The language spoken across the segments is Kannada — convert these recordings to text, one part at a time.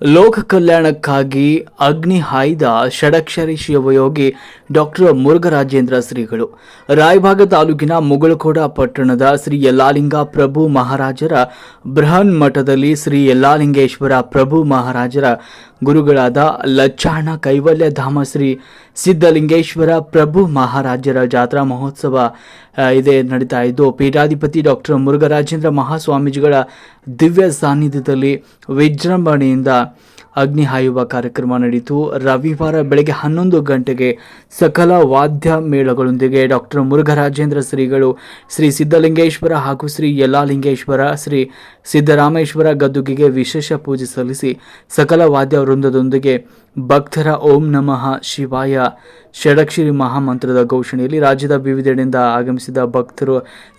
ಲೋಕ ಕಲ್ಯಾಣಕ್ಕಾಗಿ ಅಗ್ನಿ ಹಾಯ್ದ ಷಡಕ್ಷರಿ ಶಿವಯೋಗಿ ಡಾಕ್ಟರ್ ಮುರುಘರಾಜೇಂದ್ರ ಶ್ರೀಗಳು. ರಾಯಭಾಗ ತಾಲೂಕಿನ ಮುಗಳಕೋಡ ಪಟ್ಟಣದ ಶ್ರೀ ಯಲ್ಲಾಲಿಂಗ ಪ್ರಭು ಮಹಾರಾಜರ ಬೃಹನ್ ಮಠದಲ್ಲಿ ಶ್ರೀ ಯಲ್ಲಾಲಿಂಗೇಶ್ವರ ಪ್ರಭು ಮಹಾರಾಜರ ಗುರುಗಳಾದ ಲಚ್ಚಾಣ ಕೈವಲ್ಯ ಧಾಮಶ್ರೀ ಸಿದ್ಧಲಿಂಗೇಶ್ವರ ಪ್ರಭು ಮಹಾರಾಜರ ಜಾತ್ರಾ ಮಹೋತ್ಸವ ಇದೆ ನಡೀತಾ ಇದ್ದು, ಪೀಠಾಧಿಪತಿ ಡಾಕ್ಟರ್ ಮುರುಘರಾಜೇಂದ್ರ ಮಹಾಸ್ವಾಮೀಜಿಗಳ ದಿವ್ಯ ಸಾನ್ನಿಧ್ಯದಲ್ಲಿ ವಿಜೃಂಭಣೆಯಿಂದ ಅಗ್ನಿ ಹಾಯುವ ಕಾರ್ಯಕ್ರಮ ನಡೆಯಿತು ರವಿವಾರ ಬೆಳಗ್ಗೆ ಹನ್ನೊಂದು ಗಂಟೆಗೆ ಸಕಲ ವಾದ್ಯ ಮೇಳಗಳೊಂದಿಗೆ ಡಾಕ್ಟರ್ ಮುರುಘರಾಜೇಂದ್ರ ಶ್ರೀಗಳು ಶ್ರೀ ಸಿದ್ಧಲಿಂಗೇಶ್ವರ ಹಾಗೂ ಶ್ರೀ ಯಲ್ಲಾಲಿಂಗೇಶ್ವರ ಶ್ರೀ ಸಿದ್ದರಾಮೇಶ್ವರ ಗದ್ದುಗೆಗೆ ವಿಶೇಷ ಪೂಜೆ ಸಲ್ಲಿಸಿ ಸಕಲ ವಾದ್ಯ ವೃಂದದೊಂದಿಗೆ ಭಕ್ತರ ಓಂ ನಮಃ ಶಿವಾಯ ಷಡಕ್ಷರಿ ಮಹಾಮಂತ್ರದ ಘೋಷಣೆಯಲ್ಲಿ ರಾಜ್ಯದ ವಿವಿಧೆಡೆಯಿಂದ ಆಗಮಿಸಿದ ಭಕ್ತರು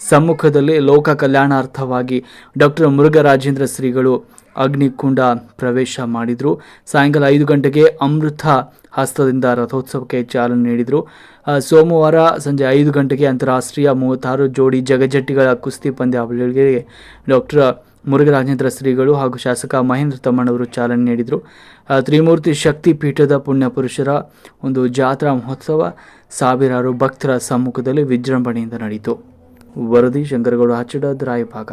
ಸಮ್ಮುಖದಲ್ಲಿ ಲೋಕ ಕಲ್ಯಾಣಾರ್ಥವಾಗಿ ಡಾಕ್ಟರ್ ಮುರುಘರಾಜೇಂದ್ರ ಶ್ರೀಗಳು ಅಗ್ನಿಕುಂಡ ಪ್ರವೇಶ ಮಾಡಿದರು. ಸಾಯಂಕಾಲ ಐದು ಗಂಟೆಗೆ ಅಮೃತ ಹಸ್ತದಿಂದ ರಥೋತ್ಸವಕ್ಕೆ ಚಾಲನೆ ನೀಡಿದರು. ಸೋಮವಾರ ಸಂಜೆ ಐದು ಗಂಟೆಗೆ ಅಂತಾರಾಷ್ಟ್ರೀಯ ಮೂವತ್ತಾರು ಜೋಡಿ ಜಗಜಟ್ಟಿಗಳ ಕುಸ್ತಿ ಪಂದ್ಯಾವಳಿಗಳಿಗೆ ಡಾಕ್ಟರ್ ಮುರುಘರಾಜೇಂದ್ರ ಶ್ರೀಗಳು ಹಾಗೂ ಶಾಸಕ ಮಹೇಂದ್ರ ತಮ್ಮಣ್ಣವರು ಚಾಲನೆ ನೀಡಿದರು. ತ್ರಿಮೂರ್ತಿ ಶಕ್ತಿ ಪೀಠದ ಪುಣ್ಯಪುರುಷರ ಒಂದು ಜಾತ್ರಾ ಮಹೋತ್ಸವ ಸಾವಿರಾರು ಭಕ್ತರ ಸಮ್ಮುಖದಲ್ಲಿ ವಿಜೃಂಭಣೆಯಿಂದ ನಡೆಯಿತು. ವರದಿ ಶಂಕರಗೌಡ ಹಚ್ಚಡ ರಾಯಭಾಗ